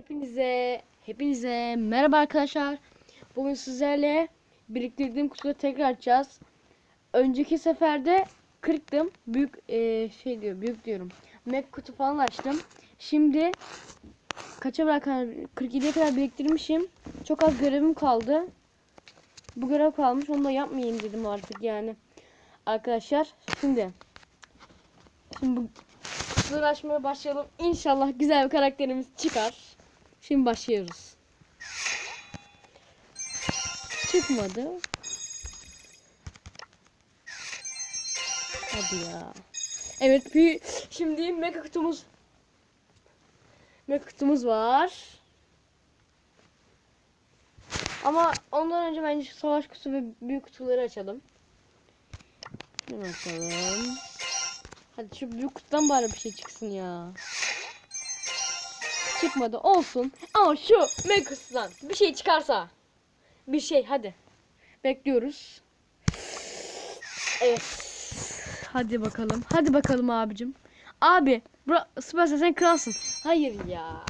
Hepinize, hepinize merhaba arkadaşlar. Bugün sizlerle biriktirdiğim kutuları tekrar açacağız. Önceki seferde kırıktım. Büyük eee, şey diyor, büyük diyorum. Mac kutu falan açtım. Şimdi kaça kadar 47'ye kadar biriktirmişim. Çok az görevim kaldı. Bu görev kalmış. Onu da yapmayayım dedim artık yani. Arkadaşlar şimdi şimdi bu kutuları açmaya başlayalım. İnşallah güzel bir karakterimiz çıkar. Şimdi başlıyoruz. Çıkmadı. Hadi ya. Evet şimdi mega kutumuz mega kutumuz var. Ama ondan önce bence savaş kutusu ve büyük kutuları açalım. Bakalım. Hadi şu büyük kutudan bari bir şey çıksın ya. Çıkmadı olsun. Ama şu Megas'dan bir şey çıkarsa. Bir şey hadi. Bekliyoruz. Evet. Hadi bakalım. Hadi bakalım abicim. Abi. Bura, Süpersen sen kralsın. Hayır ya.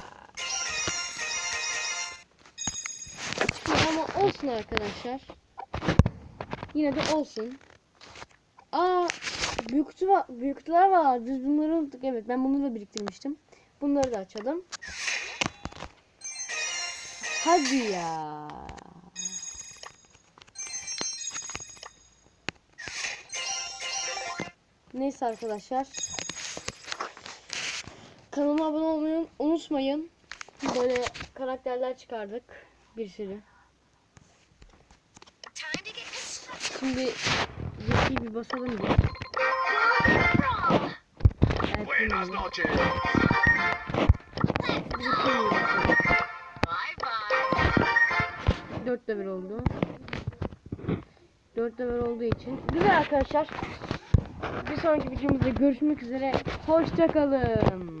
Çıkmadı ama olsun arkadaşlar. Yine de olsun. Aa, büyük kutu var, büyük kutular var. Biz bunları unuttuk. Evet, ben bunları da biriktirmiştim. Bunları da açalım. Hadi ya. Neyse arkadaşlar. Kanalıma abone olmayı unutmayın. Böyle karakterler çıkardık. Bir sürü. Şimdi Zeki'yi bir basalım bir. Buenas noches. 4 level oldu. 4 level olduğu için. Güzel arkadaşlar. Bir sonraki videomuzda görüşmek üzere. Hoşçakalın.